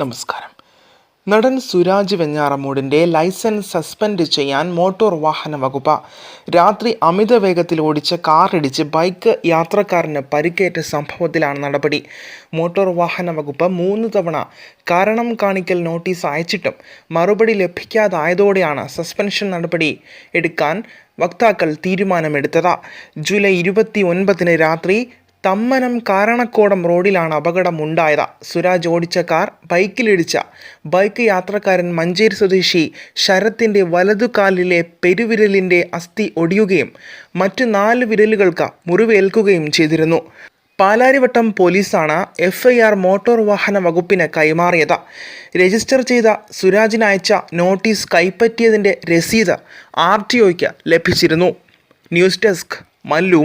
നമസ്കാരം. നടൻ സുരാജ് വെഞ്ഞാറമൂടിന്റെ ലൈസൻസ് സസ്പെൻഡ് ചെയ്യാൻ മോട്ടോർ വാഹന വകുപ്പ്. രാത്രി അമിത വേഗത്തിൽ ഓടിച്ച കാർ ഇടിച്ച് ബൈക്ക് യാത്രക്കാരന് പരിക്കേറ്റ സംഭവത്തിലാണ് നടപടി. മോട്ടോർ വാഹന വകുപ്പ് മൂന്ന് തവണ കാരണം കാണിക്കൽ നോട്ടീസ് അയച്ചിട്ടും മറുപടി ലഭിക്കാതായതോടെയാണ് സസ്പെൻഷൻ നടപടി എടുക്കാൻ വക്താക്കൾ തീരുമാനമെടുത്തത്. ജൂലൈ ഇരുപത്തി ഒൻപതിന് രാത്രി തമ്മനം കാരണക്കോടം റോഡിലാണ് അപകടമുണ്ടായത്. സുരാജ് ഓടിച്ച കാർ ബൈക്കിലിടിച്ച. ബൈക്ക് യാത്രക്കാരൻ മഞ്ചേരി സ്വദേശി ശരത്തിന്റെ വലതുകാലിലെ പെരുവിരലിന്റെ അസ്ഥി ഒടിയുകയും മറ്റു നാല് വിരലുകൾക്ക് മുറിവേൽക്കുകയും ചെയ്തിരുന്നു. പാലാരിവട്ടം പോലീസാണ് എഫ് ഐ ആർ മോട്ടോർ വാഹന വകുപ്പിന് കൈമാറിയത്. രജിസ്റ്റർ ചെയ്ത സുരാജിന് അയച്ച നോട്ടീസ് കൈപ്പറ്റിയതിന്റെ രസീത് ആർ ടി ഒയ്ക്ക് ലഭിച്ചിരുന്നു. News desk Mallu